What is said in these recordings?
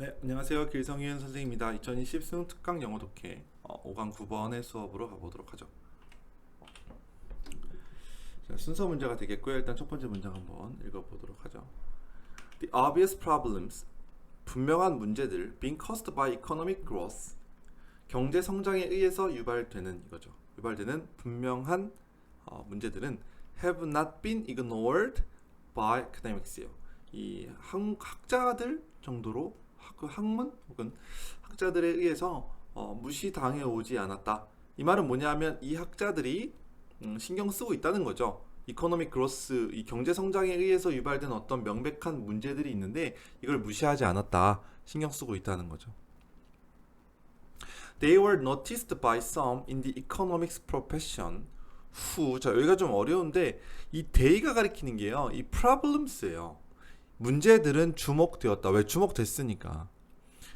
네, 안녕하세요. 길성윤 선생님입니다. 2020 수능 특강 영어 독해 어, 5강 9번의 수업으로 가보도록 하죠. 자, 순서 문제가 되겠고요. 일단 첫 번째 문장 한번 읽어보도록 하죠. The obvious problems, 분명한 문제들 being caused by economic growth, 경제 성장에 의해서 유발되는 이거죠. 유발되는 분명한 어, 문제들은 have not been ignored by academics요. 이 학, 학자들 정도로 학- 그 학문 혹은 학자들에 의해서 어, 무시당해 오지 않았다. 이 말은 뭐냐면 이 학자들이 음, 신경 쓰고 있다는 거죠. 이코노믹 그로스 이 경제 성장에 의해서 유발된 어떤 명백한 문제들이 있는데 이걸 무시하지 않았다. 신경 쓰고 있다는 거죠. They were noticed by some in the economics profession who 자 여기가 좀 어려운데 이 they가 가리키는 게요. 이 problems예요. 문제들은 주목되었다. 왜 주목됐으니까.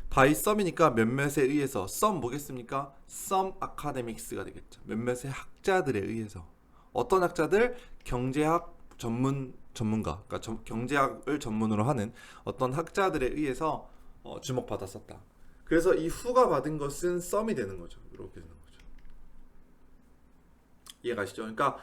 by some이니까 몇몇에 의해서 some 뭐겠습니까? some academics가 되겠죠. 몇몇의 학자들에 의해서. 어떤 학자들? 경제학 전문 전문가, 그러니까 전- 경제학을 전문으로 하는 어떤 학자들에 의해서 어, 주목받았었다. 그래서 이 후가 받은 것은 some이 되는 거죠. 이렇게 되는 거죠. 이해가시죠? 그러니까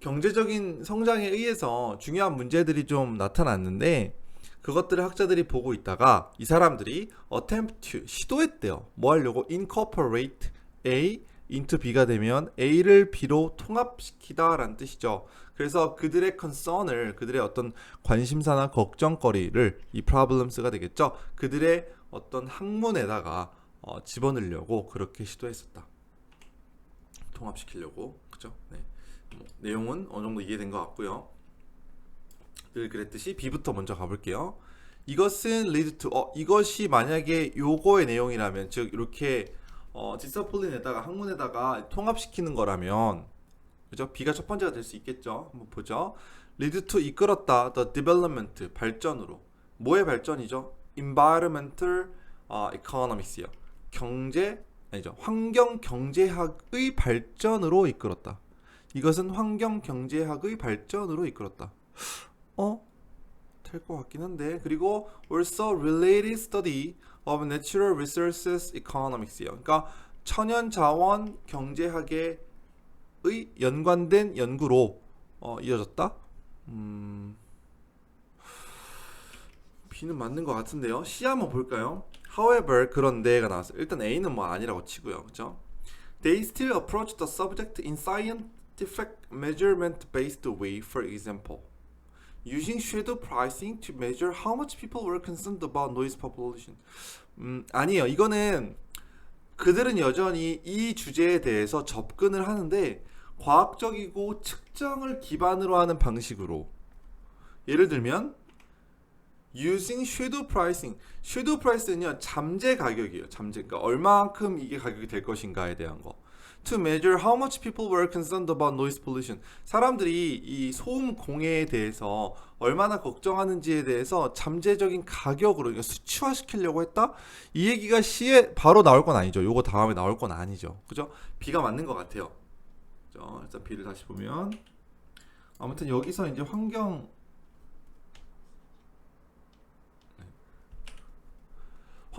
경제적인 성장에 의해서 중요한 문제들이 좀 나타났는데 그것들을 학자들이 보고 있다가 이 사람들이 attempt 시도했대요. 뭐 하려고 incorporate A into B가 되면 A를 B로 통합시키다라는 뜻이죠. 그래서 그들의 concern을 그들의 어떤 관심사나 걱정거리를 이 problems가 되겠죠. 그들의 어떤 학문에다가 어, 집어넣으려고 그렇게 시도했었다. 통합시키려고 그죠? 네. 뭐, 내용은 어느 정도 이해된 것 같고요. 늘 그랬듯이 B부터 먼저 가볼게요. 이것은 lead to 어 이것이 만약에 요거의 내용이라면 즉 이렇게 어 디서플린에다가 학문에다가 통합시키는 거라면 그죠? B가 첫 번째가 될 수 있겠죠. 한번 보죠. lead to 이끌었다 the development 발전으로 뭐의 발전이죠? environmental 어, economics요. 경제 아니죠. 환경 경제학의 발전으로 이끌었다. 이것은 환경 경제학의 발전으로 이끌었다. 어? 될 것 같긴 한데. 그리고 also related study of natural resources economics요. 그러니까 천연 자원 경제학의 연관된 연구로 어, 이어졌다. 음. B는 맞는 것 같은데요. C 한번 볼까요? However, 그런데가 나왔어요. 일단 A는 뭐 아니라고 치고요. 그죠? They still approach the subject in scientific measurement based way, for example. Using shadow pricing to measure how much people were concerned about noise population. 음, 아니에요. 이거는 그들은 여전히 이 주제에 대해서 접근을 하는데 과학적이고 측정을 기반으로 하는 방식으로 예를 들면 using shadow pricing. shadow price는요 잠재 가격이에요. 잠재. 그러니까 얼마만큼 이게 가격이 될 것인가에 대한 거. To measure how much people were concerned about noise pollution. 사람들이 이 소음 공해에 대해서 얼마나 걱정하는지에 대해서 잠재적인 가격으로 그러니까 수치화 시키려고 했다. 이 얘기가 시에 바로 나올 건 아니죠. 요거 다음에 나올 건 아니죠. 그죠? B가 맞는 것 같아요. 그죠? 일단 B를 다시 보면 아무튼 여기서 이제 환경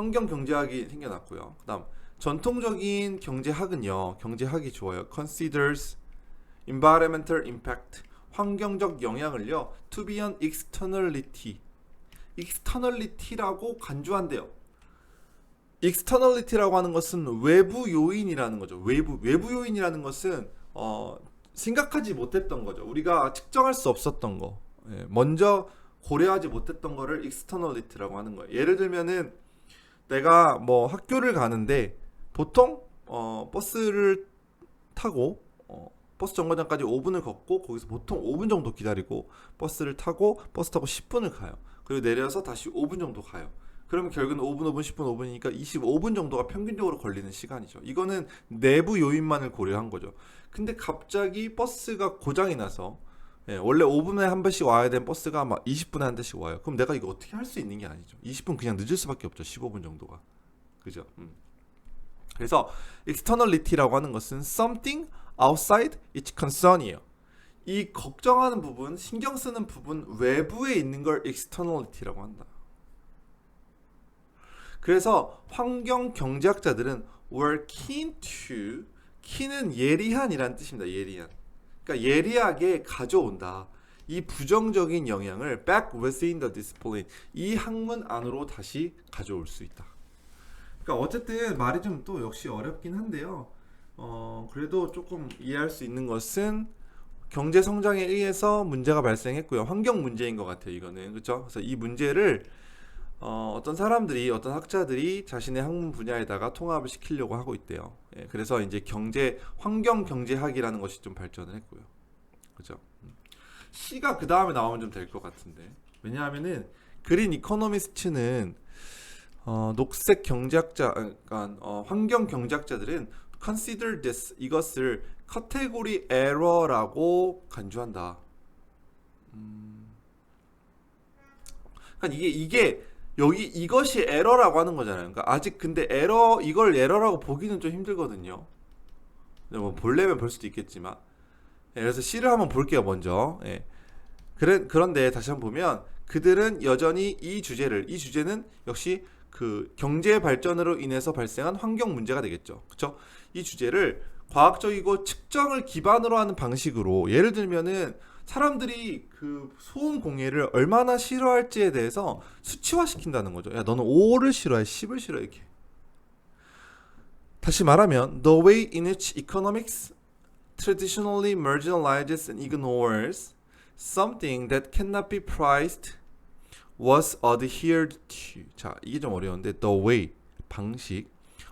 환경 경제학이 생겨났고요. 그다음 전통적인 경제학은요. 경제학이 좋아요. considers environmental impact 환경적 영향을요. to be an externality externality라고 간주한대요. externality라고 하는 것은 외부 요인이라는 거죠. 외부 외부 요인이라는 것은 어 생각하지 못했던 거죠. 우리가 측정할 수 없었던 거. 예, 먼저 고려하지 못했던 거를 externality라고 하는 거예요. 예를 들면은 내가 뭐 학교를 가는데 보통 어, 버스를 타고 어, 버스 정거장까지 5분을 걷고 거기서 보통 5분 정도 기다리고 버스를 타고 버스 타고 10분을 가요. 그리고 내려서 다시 5분 정도 가요. 그러면 결국은 5분, 5분, 10분, 5분이니까 25분 정도가 평균적으로 걸리는 시간이죠. 이거는 내부 요인만을 고려한 거죠. 근데 갑자기 버스가 고장이 나서 예, 원래 5분에 한 번씩 와야 되는 버스가 막 20분에 한 대씩 와요. 그럼 내가 이거 어떻게 할 수 있는 게 아니죠. 20분 그냥 늦을 수밖에 없죠. 15분 정도가. 그죠? 음. 그래서 externality라고 하는 것은 something outside its concern이에요. 이 걱정하는 부분, 신경 쓰는 부분 외부에 있는 걸 externality라고 한다. 그래서 환경 경제학자들은 were keen to keen은 예리한이란 뜻입니다. 예리한. 그러니까 예리하게 가져온다. 이 부정적인 영향을 back within the discipline 이 학문 안으로 다시 가져올 수 있다. 그러니까 어쨌든 말이 좀 또 역시 어렵긴 한데요. 어 그래도 조금 이해할 수 있는 것은 경제 성장에 의해서 문제가 발생했고요. 환경 문제인 것 같아요. 이거는 그렇죠. 그래서 이 문제를 어, 어떤 사람들이 어떤 학자들이 자신의 학문 분야에다가 통합을 시키려고 하고 있대요. 예, 그래서 이제 경제 환경 경제학이라는 것이 좀 발전을 했고요. 그죠? 음. C가 그 다음에 나오면 좀 될 것 같은데 왜냐하면은 그린 이코노미스트는 어, 녹색 경제학자, 그러니까 어, 환경 경제학자들은 consider this 이것을 카테고리 에러라고 간주한다. 음. 그러니까 이게 이게 여기 이것이 에러라고 하는 거잖아요. 그러니까 아직 근데 에러 이걸 에러라고 보기는 좀 힘들거든요. 뭐 볼래면 볼 수도 있겠지만. 예, 그래서 C를 한번 볼게요 먼저. 예. 그래, 그런데 다시 한번 보면 그들은 여전히 이 주제를 이 주제는 역시 그 경제 발전으로 인해서 발생한 환경 문제가 되겠죠. 그렇죠? 이 주제를 과학적이고 측정을 기반으로 하는 방식으로 예를 들면은 사람들이 그 소음 공해를 얼마나 싫어할지에 대해서 수치화 시킨다는 거죠. 야, 너는 5를 싫어해, 10을 싫어해 이렇게. 다시 말하면 the way in which economics traditionally marginalizes and ignores something that cannot be priced was adhered to. 자, 이게 좀 어려운데 the way 방식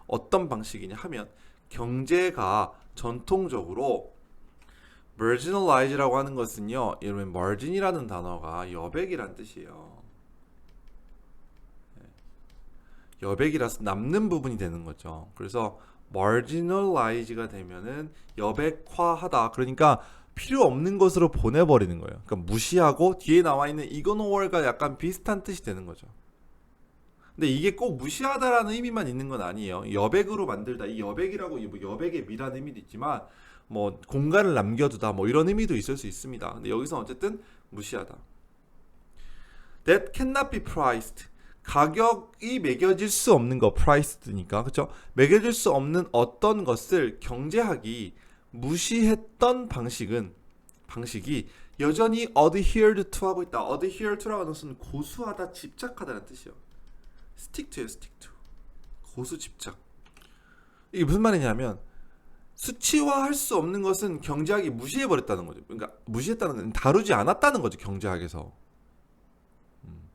어떤 방식이냐 하면 경제가 전통적으로 marginalize라고 하는 것은요. 여러분 margin이라는 단어가 여백이란 뜻이에요. 네. 여백이라서 남는 부분이 되는 거죠. 그래서 marginalize가 되면은 여백화하다. 그러니까 필요 없는 것으로 보내버리는 거예요. 그러니까 무시하고 뒤에 나와 있는 ignore가 약간 비슷한 뜻이 되는 거죠. 근데 이게 꼭 무시하다라는 의미만 있는 건 아니에요. 여백으로 만들다. 이 여백이라고 뭐 여백의 미라는 의미도 있지만 뭐 공간을 남겨두다 뭐 이런 의미도 있을 수 있습니다. 근데 여기서 어쨌든 무시하다. That cannot be priced. 가격이 매겨질 수 없는 거 priced니까 그렇죠? 매겨질 수 없는 어떤 것을 경제학이 무시했던 방식은 방식이 여전히 adhered to 하고 있다. adhere to라는 것은 고수하다, 집착하다는 뜻이요. stick to에 stick to. 고수 집착. 이게 무슨 말이냐면 수치화할 수 없는 것은 경제학이 무시해 버렸다는 거죠. 그러니까 무시했다는 건 다루지 않았다는 거죠. 경제학에서. 음.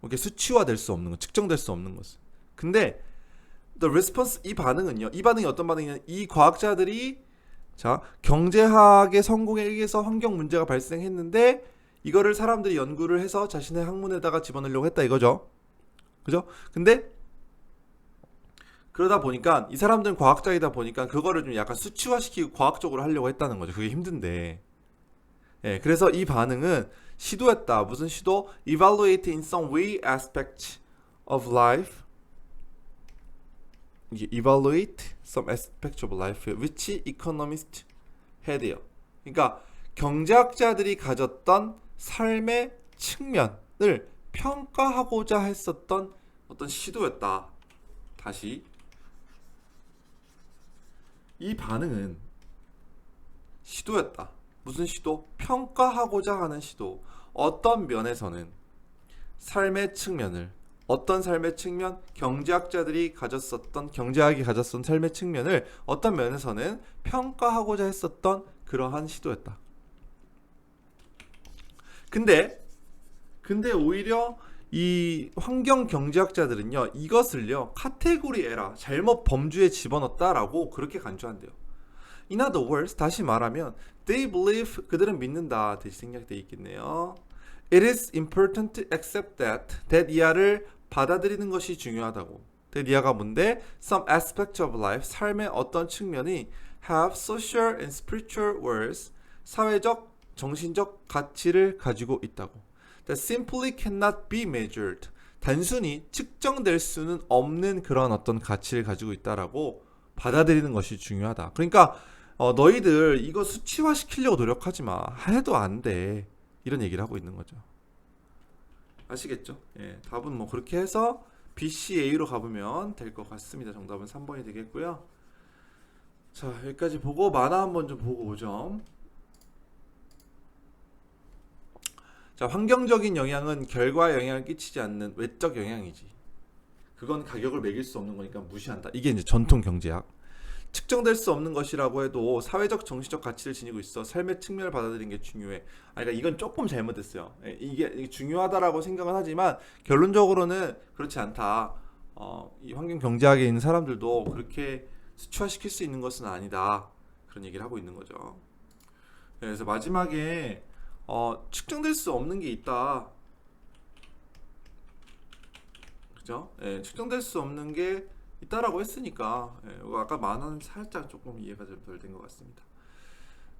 이렇게 수치화될 수 없는 것, 측정될 수 없는 것은. 근데 the response 이 반응은요. 이 반응이 어떤 반응이냐? 이 과학자들이 자, 경제학의 성공에 의해서 환경 문제가 발생했는데 이거를 사람들이 연구를 해서 자신의 학문에다가 집어넣으려고 했다 이거죠. 그죠? 근데 그러다 보니까 이 사람들은 과학자이다 보니까 그거를 좀 약간 수치화시키고 과학적으로 하려고 했다는 거죠. 그게 힘든데. 예, 그래서 이 반응은 시도했다. 무슨 시도? Evaluate in some way aspect of life. 이게 evaluate some aspect of life which economist had요. 그러니까 경제학자들이 가졌던 삶의 측면을 평가하고자 했었던 어떤 시도였다. 다시 이 반응은 시도였다. 무슨 시도? 평가하고자 하는 시도. 어떤 면에서는 삶의 측면을 어떤 삶의 측면 경제학자들이 가졌었던 경제학이 가졌던 삶의 측면을 어떤 면에서는 평가하고자 했었던 그러한 시도였다. 근데 근데 오히려 이 환경 경제학자들은요 이것을요 카테고리 에라 잘못 범주에 집어넣었다라고 그렇게 간주한대요. In other words 다시 말하면 they believe 그들은 믿는다 대시 생략돼 있겠네요. It is important to accept that that 이하를 받아들이는 것이 중요하다고. that 이하가 뭔데 some aspect of life 삶의 어떤 측면이 have social and spiritual worth 사회적 정신적 가치를 가지고 있다고. That simply cannot be measured. 단순히 측정될 수는 없는 그런 어떤 가치를 가지고 있다라고 받아들이는 것이 중요하다. 그러니까 어, 너희들 이거 수치화 시키려고 노력하지 마. 해도 안 돼. 이런 얘기를 하고 있는 거죠. 아시겠죠? 예, 답은 뭐 그렇게 해서 BCA로 가보면 될 것 같습니다. 정답은 3번이 되겠고요. 자 여기까지 보고 만화 한번 좀 보고 오죠. 자 환경적인 영향은 결과에 영향을 끼치지 않는 외적 영향이지. 그건 가격을 매길 수 없는 거니까 무시한다. 이게 이제 전통 경제학. 측정될 수 없는 것이라고 해도 사회적 정치적 가치를 지니고 있어 삶의 측면을 받아들이는 게 중요해. 아, 그러니까 이건 조금 잘못됐어요. 예, 이게, 중요하다라고 생각은 하지만 결론적으로는 그렇지 않다. 어, 이 환경 경제학에 있는 사람들도 그렇게 수치화시킬 수 있는 것은 아니다. 그런 얘기를 하고 있는 거죠. 예, 그래서 마지막에 어, 측정될 수 없는 게 있다. 그죠? 예, 측정될 수 없는 게 있다라고 했으니까 예, 아까 만화는 살짝 조금 이해가 좀 덜 된 것 같습니다.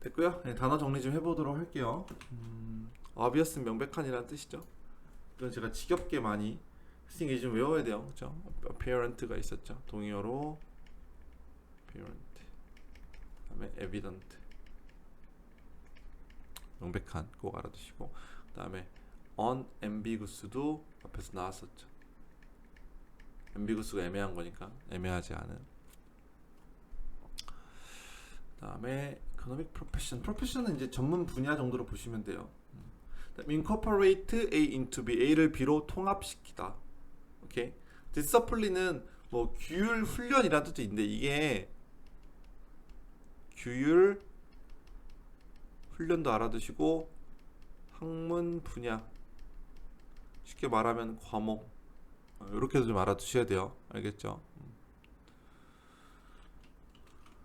됐고요. 예, 단어 정리 좀 해보도록 할게요. 음, obvious 명백한이라는 뜻이죠. 이건 제가 지겹게 많이 스팅이 좀 외워야 돼요. 그죠? apparent가 있었죠. 동의어로 apparent 그다음에 evident 명백한 꼭 알아두시고 그다음에 unambiguous도 앞에서 나왔었죠. 앰비구스가 애매한 거니까 애매하지 않은. 그다음에 economic profession. profession은 이제 전문 분야 정도로 보시면 돼요. incorporate A into B. A를 B로 통합시키다. 오케이. discipline은 뭐 규율 훈련이라는 뜻도 있는데 이게 규율 훈련도 알아두시고 학문 분야 쉽게 말하면 과목 이렇게도 좀 알아두셔야 돼요. 알겠죠? 음.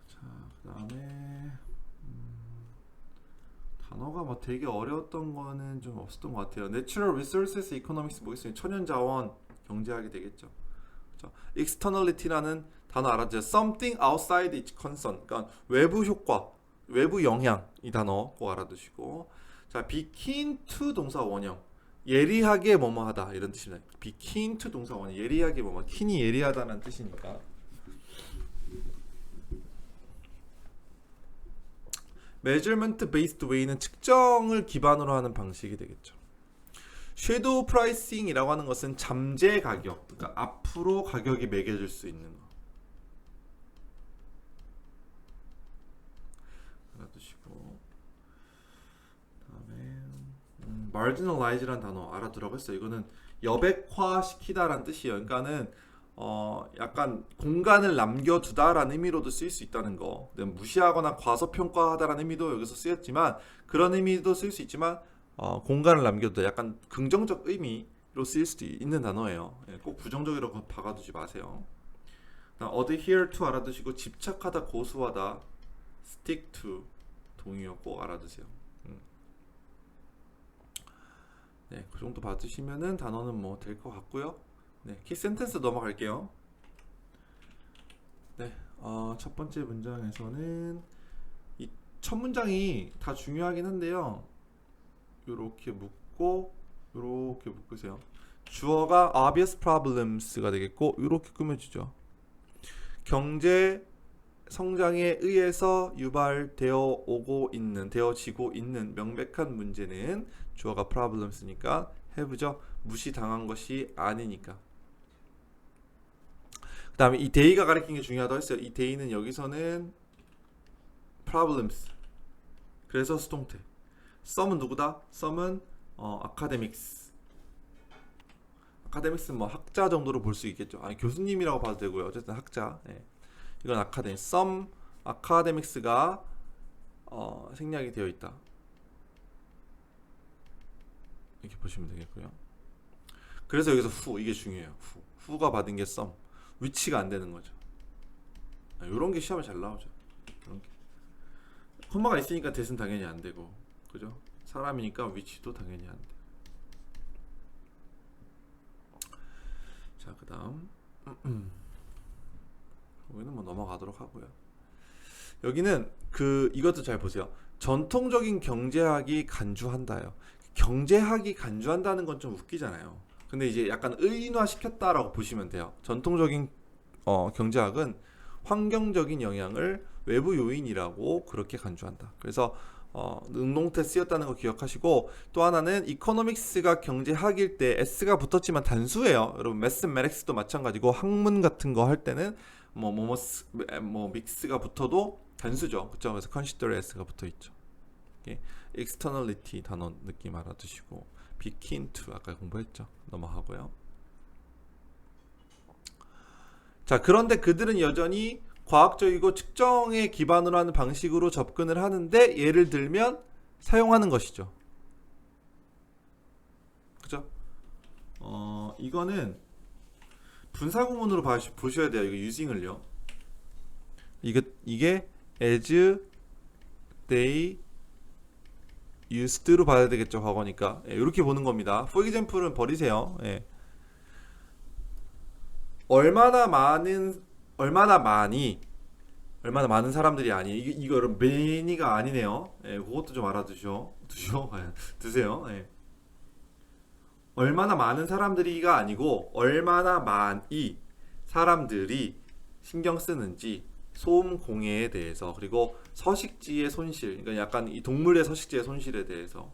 자, 그 다음에 음, 단어가 뭐 되게 어려웠던 거는 좀 없었던 것 같아요. Natural Resources Economics 뭐겠어요? 천연자원 경제학이 되겠죠. 그렇죠? Externality라는 단어 알아두세요. Something outside its concern. 그러니까 외부 효과, 외부 영향 이 단어 꼭 알아두시고. 자, keen to 동사 원형. 예리하게 뭐뭐하다 이런 뜻입니다. keen to 동사 원형. 예리하게 뭐뭐. keen이 예리하다는 뜻이니까. measurement based way는 측정을 기반으로 하는 방식이 되겠죠. 섀도우 프라이싱이라고 하는 것은 잠재 가격, 그러니까 앞으로 가격이 매겨질 수 있는 거. 알아두시고 그다음에 음, marginalize라는 단어 알아두라고 했어요. 이거는 여백화시키다라는 뜻이에요. 그러니까는 어 약간 공간을 남겨두다라는 의미로도 쓰일 수 있다는 거. 근데 무시하거나 과소평가하다라는 의미도 여기서 쓰였지만 그런 의미도 쓸 수 있지만 어, 공간을 남겨두다 약간 긍정적 의미로 쓰일 수도 있는 단어예요. 예, 꼭 부정적으로 박아두지 마세요. adhere to 알아두시고 집착하다, 고수하다, stick to 동의어 꼭 알아두세요. 음. 네, 그 정도 봐두시면은 단어는 뭐 될 것 같고요. 네, 키 센텐스 넘어갈게요. 네, 어, 첫 번째 문장에서는 이 첫 문장이 다 중요하긴 한데요. 요렇게 묶고 요렇게 묶으세요. 주어가 obvious problems가 되겠고 요렇게 꾸며주죠. 경제 성장에 의해서 유발되어 오고 있는 되어지고 있는 명백한 문제는 주어가 problems니까 have죠. 무시당한 것이 아니니까. 그 다음에 이 day가 가리키는 게 중요하다고 했어요. 이 day는 여기서는 problems. 그래서 수동태. 썸은 누구다? 썸은 어, 아카데믹스. 아카데믹스는 뭐 학자 정도로 볼 수 있겠죠. 아니 교수님이라고 봐도 되고요. 어쨌든 학자. 예. 이건 아카데믹. 썸 아카데믹스가 어, 생략이 되어 있다. 이렇게 보시면 되겠고요. 그래서 여기서 후 이게 중요해요. 후 후가 받은 게 썸. 위치가 안 되는 거죠. 이런 게 시험에 잘 나오죠. 이런 게. 콤마가 있으니까 대은 당연히 안 되고, 그죠? 사람이니까 위치도 당연히 안 돼. 자, 그다음 여기는 뭐 넘어가도록 하고요. 여기는 그 이것도 잘 보세요. 전통적인 경제학이 간주한다요. 경제학이 간주한다는 건 좀 웃기잖아요. 근데 이제 약간 의인화 시켰다라고 보시면 돼요. 전통적인 어, 경제학은 환경적인 영향을 외부 요인이라고 그렇게 간주한다. 그래서 어, 능동태 쓰였다는 거 기억하시고 또 하나는 이코노믹스가 경제학일 때 s가 붙었지만 단수예요. 여러분 매스매틱스도 마찬가지고 학문 같은 거 할 때는 뭐 뭐뭐 스- 뭐 믹스가 붙어도 단수죠. consider s가 붙어 있죠. 예. Externality 단어 느낌 알아두시고 be keen to 아까 공부했죠. 넘어가고요. 자, 그런데 그들은 여전히 과학적이고 측정에 기반으로 하는 방식으로 접근을 하는데 예를 들면 사용하는 것이죠. 그죠? 어, 이거는 분사 구문으로 봐, 보셔야 돼요. 이거 using을요. 이게 이게 as they used로 봐야 되겠죠. 과거니까. 예, 이렇게 보는 겁니다. for example은 버리세요. 예. 얼마나 많은 얼마나 많이 얼마나 많은 사람들이 아니 이거 이거 여러분 many가 아니네요. 예, 그것도 좀 알아두셔. 두셔. 예, 드세요. 예. 얼마나 많은 사람들이가 아니고 얼마나 많이 사람들이 신경 쓰는지 소음 공해에 대해서 그리고 서식지의 손실 그러니까 약간 이 동물의 서식지의 손실에 대해서.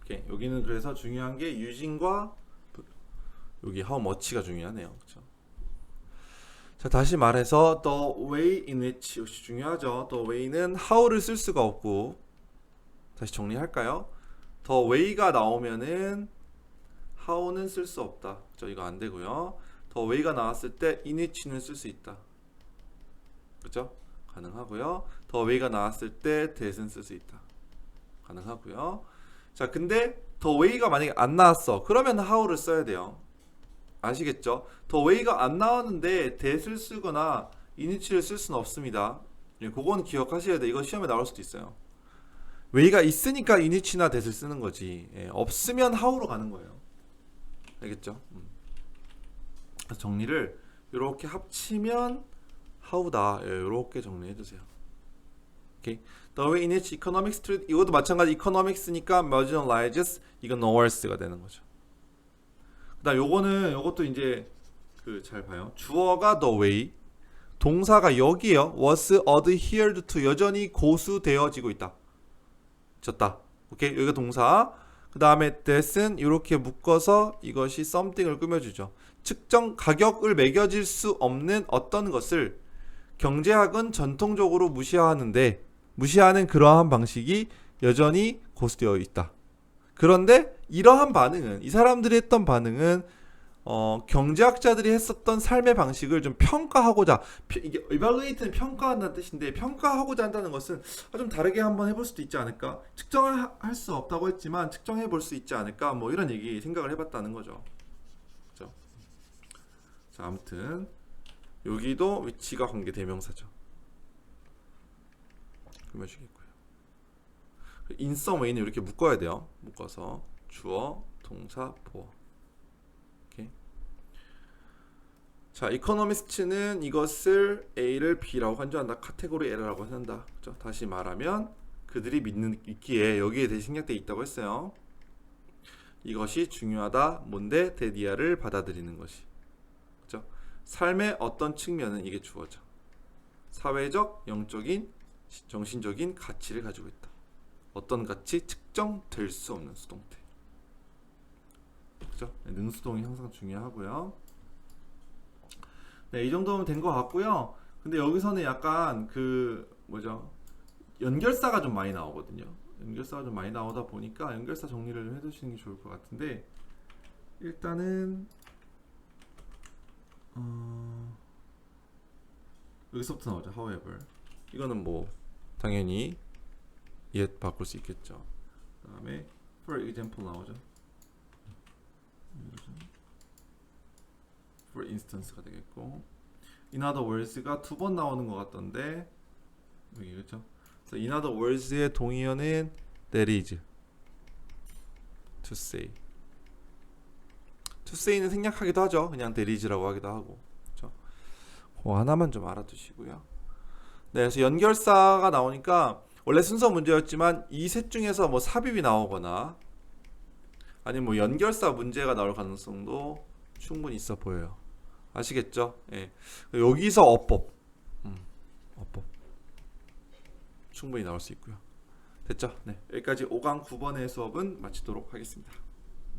오케이 여기는 그래서 중요한 게 유진과 여기 how much가 중요하네요. 그렇죠 자 다시 말해서 the way in which 역시 중요하죠. the way는 how를 쓸 수가 없고. 다시 정리할까요? the way가 나오면은 how는 쓸 수 없다. 저 이거 안 되고요. the way가 나왔을 때 which는 쓸 수 있다 그죠 가능하고요 the way가 나왔을 때 that은 쓸수 있다 가능하고요 자 근데 the way가 만약에 안 나왔어 그러면 how를 써야 돼요 아시겠죠? 더 웨이가 안 나왔는데 대를 쓰거나 이니치를 쓸 수는 없습니다. 예, 그건 기억하셔야 돼. 이거 시험에 나올 수도 있어요. 웨이가 있으니까 이니치나 대를 쓰는 거지. 예, 없으면 하우로 가는 거예요. 알겠죠? 음. 정리를 이렇게 합치면 하우다. 예, 이렇게 정리해 주세요. 오케이. The way in which economics treat 이것도 마찬가지 economics니까 marginalizes 이건 nowheres가 되는 거죠. 그다음 요거는 요것도 이제 그 잘 봐요. 주어가 the way, 동사가 여기요. was adhered to 여전히 고수되어지고 있다. 졌다. 오케이 여기가 동사. 그 다음에 that은 이렇게 묶어서 이것이 something을 꾸며주죠. 측정 가격을 매겨질 수 없는 어떤 것을 경제학은 전통적으로 무시하는데 무시하는 그러한 방식이 여전히 고수되어 있다. 그런데 이러한 반응은 이 사람들이 했던 반응은 어, 경제학자들이 했었던 삶의 방식을 좀 평가하고자 피- 이게 evaluate는 평가한다는 뜻인데 평가하고자 한다는 것은 아, 좀 다르게 한번 해볼 수도 있지 않을까? 측정할 수 없다고 했지만 측정해 볼 수 있지 않을까? 뭐 이런 얘기 생각을 해봤다는 거죠. 그죠? 자 아무튼 여기도 위치가 관계 대명사죠. 꾸며주겠고요. 인썸 웨이는 이렇게 묶어야 돼요. 묶어서 주어 동사 보어. 자 이코노미스트는 이것을 A를 B라고 간주한다. 카테고리 L이라고 한다. 그죠? 다시 말하면 그들이 믿는 있기에 여기에 대해 생략돼 있다고 했어요. 이것이 중요하다. 뭔데? 데디아를 받아들이는 것이? 삶의 어떤 측면은 이게 주어져 사회적 영적인 정신적인 가치를 가지고 있다 어떤 가치 측정될 수 없는 수동태 그죠? 네, 능수동이 항상 중요하고요. 네, 이 정도면 된 것 같고요. 근데 여기서는 약간 그 뭐죠? 연결사가 좀 많이 나오거든요. 연결사가 좀 많이 나오다 보니까 연결사 정리를 좀 해두시는 게 좋을 것 같은데 일단은 어... 여기서부터 나오죠. However 이거는 뭐 당연히 yet 바꿀 수 있겠죠. 그다음에 for example 나오죠. for instance가 되겠고 in other words가 두 번 나오는 것 같던데 여기 그렇죠? 그래서 in other words의 동의어는 that is to say say는 생략하기도 하죠 그냥 is라고 하기도 하고 그렇죠? 그 하나만 좀 알아두시고요 네 그래서 연결사가 나오니까 원래 순서 문제였지만 이 셋 중에서 뭐 삽입이 나오거나 아니면 뭐 연결사 문제가 나올 가능성도 충분히 있어 보여요. 아시겠죠? 예. 여기서 어법, 음, 어법 충분히 나올 수 있고요. 됐죠? 네 여기까지 5강 9번의 수업은 마치도록 하겠습니다.